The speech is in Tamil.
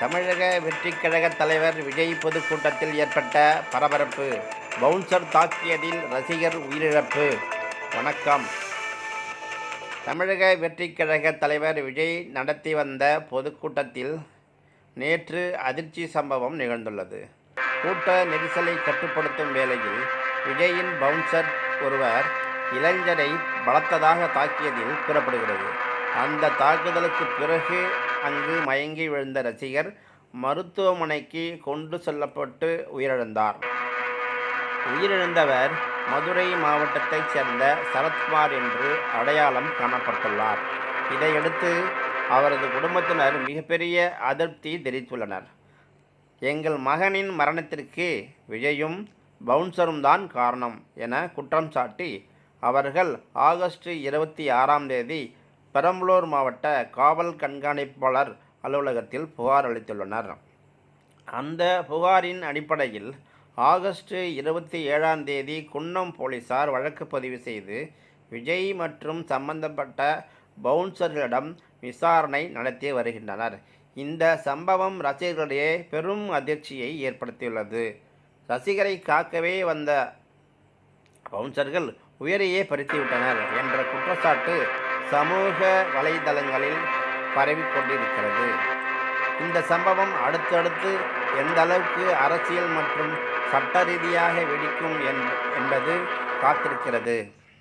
தமிழக வெற்றிக் கழக தலைவர் விஜய் பொதுக்கூட்டத்தில் ஏற்பட்ட பரபரப்பு. பவுன்சர் தாக்கியதில் ரசிகர் உயிரிழப்பு. வணக்கம். தமிழக வெற்றிக் கழக தலைவர் விஜய் நடத்தி வந்த பொதுக்கூட்டத்தில் நேற்று அதிர்ச்சி சம்பவம் நிகழ்ந்துள்ளது. கூட்ட நெரிசலை கட்டுப்படுத்தும் வேளையில் விஜயின் பவுன்சர் ஒருவர் இளைஞரை பலத்ததாக தாக்கியதில் கூறப்படுகிறது. அந்த தாக்குதலுக்கு பிறகு அங்கு மயங்கி விழுந்த ரசிகர் மருத்துவமனைக்கு கொண்டு செல்லப்பட்டு உயிரிழந்தார். உயிரிழந்தவர் மதுரை மாவட்டத்தைச் சேர்ந்த சரத்குமார் என்று அடையாளம் காணப்பட்டுள்ளார். இதையடுத்து அவரது குடும்பத்தினர் மிகப்பெரிய அதிருப்தி தெரிவித்துள்ளனர். எங்கள் மகனின் மரணத்திற்கு விஜயும் பவுன்சரும் தான் காரணம் என குற்றம் சாட்டி அவர்கள் ஆகஸ்ட் இருபத்தி ஆறாம் தேதி பெரம்பலூர் மாவட்ட காவல் கண்காணிப்பாளர் அலுவலகத்தில் புகார் அளித்துள்ளனர். அந்த புகாரின் அடிப்படையில் ஆகஸ்ட் இருபத்தி ஏழாம் தேதி குன்னம் போலீசார் வழக்கு பதிவு செய்து விஜய் மற்றும் சம்பந்தப்பட்ட பவுன்சர்களிடம் விசாரணை நடத்தி வருகின்றனர். இந்த சம்பவம் ரசிகர்களிடையே பெரும் அதிர்ச்சியை ஏற்படுத்தியுள்ளது. ரசிகரை காக்கவே வந்த பவுன்சர்கள் உயரையே பறித்துவிட்டனர் என்ற குற்றச்சாட்டு சமூக வலைதளங்களில் பரவிக்கொண்டிருக்கிறது இந்த சம்பவம் அடுத்தடுத்து எந்த அளவுக்கு அரசியல் மற்றும் சட்ட ரீதியாக வெடிக்கும் என்- என்பது காத்திருக்கிறது.